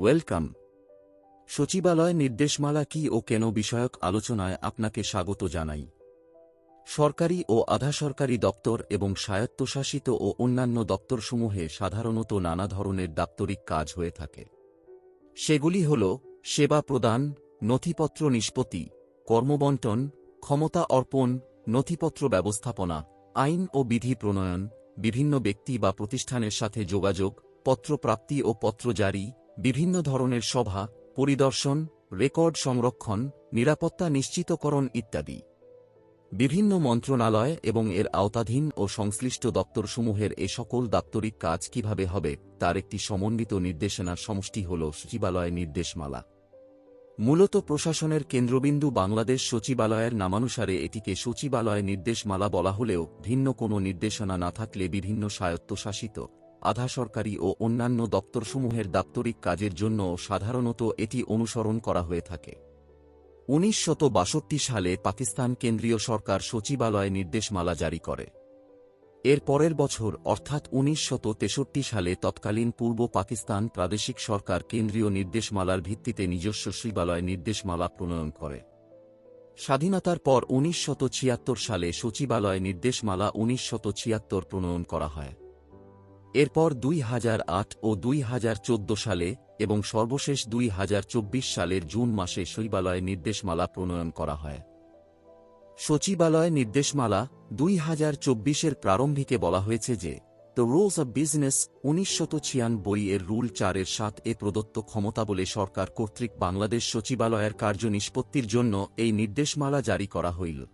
Welcome. সচিবালয় নির্দেশমালা কি ও কেন বিষয়ক আলোচনায় আপনাকে স্বাগত জানাই। সরকারি ও আধা সরকারি দপ্তর এবং স্বায়ত্তশাসিত ও অন্যান্য দপ্তরসমূহে সাধারণত নানা ধরনের দাপ্তরিক কাজ হয়ে থাকে। সেগুলি হল সেবা প্রদান, নথিপত্র নিষ্পত্তি কর্মবন্টন ক্ষমতা অর্পণ, নথিপত্র ব্যবস্থাপনা, আইন ও বিধি প্রণয়ন, বিভিন্ন ব্যক্তি বা প্রতিষ্ঠানের সাথে যোগাযোগ পত্র প্রাপ্তি ও পত্র জারি বিভিন্ন ধরনের সভা, পরিদর্শন, রেকর্ড সংরক্ষণ, নিরাপত্তা নিশ্চিতকরণ ইত্যাদি। বিভিন্ন মন্ত্রণালয় এবং এর আওতাধীন ও সংশ্লিষ্ট দপ্তরসমূহের এ সকল দাপ্তরিক কাজ কীভাবে হবে, তার একটি সমন্বিত নির্দেশনার সমষ্টি হল সচিবালয় নির্দেশমালা। মূলত প্রশাসনের কেন্দ্রবিন্দু বাংলাদেশ সচিবালয়ের নামানুসারে এটিকে সচিবালয় নির্দেশমালা বলা হলেও ভিন্ন কোনো নির্দেশনা না থাকলে বিভিন্ন স্বায়ত্তশাসিত আধা সরকারি ও অন্যান্য দপ্তরসমূহের দাপ্তরিক কাজের জন্য সাধারণত এটি অনুসরণ করা হয়ে থাকে। উনিশ সালে পাকিস্তান কেন্দ্রীয় সরকার সচিবালয় নির্দেশমালা জারি করে। এর পরের বছর, অর্থাৎ উনিশ সালে তৎকালীন পূর্ব পাকিস্তান প্রাদেশিক সরকার কেন্দ্রীয় নির্দেশমালার ভিত্তিতে নিজস্ব সচিবালয় নির্দেশমালা প্রণয়ন করে। স্বাধীনতার পর উনিশ সালে সচিবালয় নির্দেশমালা উনিশ প্রণয়ন করা হয়। এরপর দুই হাজার আট ও দুই হাজার চোদ্দ সালে এবং সর্বশেষ দুই হাজার চব্বিশ সালের জুন মাসে সচিবালয় নির্দেশমালা প্রণয়ন করা হয়। সচিবালয় নির্দেশমালা দুই হাজার চব্বিশের প্রারম্ভিকে বলা হয়েছে যে দ্য রুলস অব বিজনেস উনিশশত ছিয়ানব্বই এর রুল চারের সাত এ প্রদত্ত ক্ষমতা বলে সরকার কর্তৃক বাংলাদেশ সচিবালয়ের কার্য নিষ্পত্তির জন্য এই নির্দেশমালা জারি করা হইল।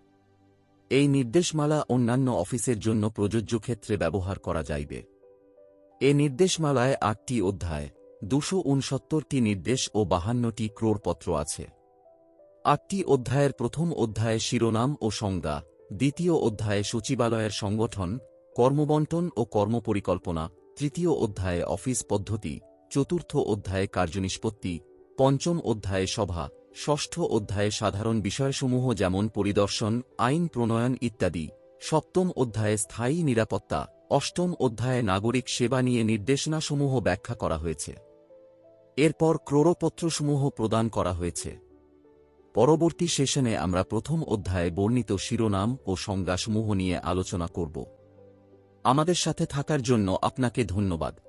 এই নির্দেশমালা অন্যান্য অফিসের জন্য প্রযোজ্য ক্ষেত্রে ব্যবহার করা যাইবে। এ নির্দেশমালায় আটটি অধ্যায়, দুশো উনসত্তরটি নির্দেশ ও বাহান্নটি ক্রোড়পত্র আছে। আটটি অধ্যায়ের প্রথম অধ্যায়ে শিরোনাম ও সংজ্ঞা, দ্বিতীয় অধ্যায়ে সচিবালয়ের সংগঠন, কর্মবন্টন ও কর্মপরিকল্পনা, তৃতীয় অধ্যায়ে অফিস পদ্ধতি, চতুর্থ অধ্যায়ে কার্যনিষ্পত্তি, পঞ্চম অধ্যায়ে সভা, ষষ্ঠ অধ্যায়ে সাধারণ বিষয়সমূহ যেমন পরিদর্শন, আইন প্রণয়ন ইত্যাদি। সপ্তম অধ্যায়ে স্থায়ী নিরাপত্তা অষ্টম অধ্যায়ে নাগরিক সেবা নিয়ে নির্দেশনাসমূহ ব্যাখ্যা করা হয়েছে। এরপর ক্রোড়পত্রসমূহ প্রদান করা হয়েছে। পরবর্তী সেশনে আমরা প্রথম অধ্যায়ে বর্ণিত শিরোনাম ও সংজ্ঞাসমূহ নিয়ে আলোচনা করব। আমাদের সাথে থাকার জন্য আপনাকে ধন্যবাদ।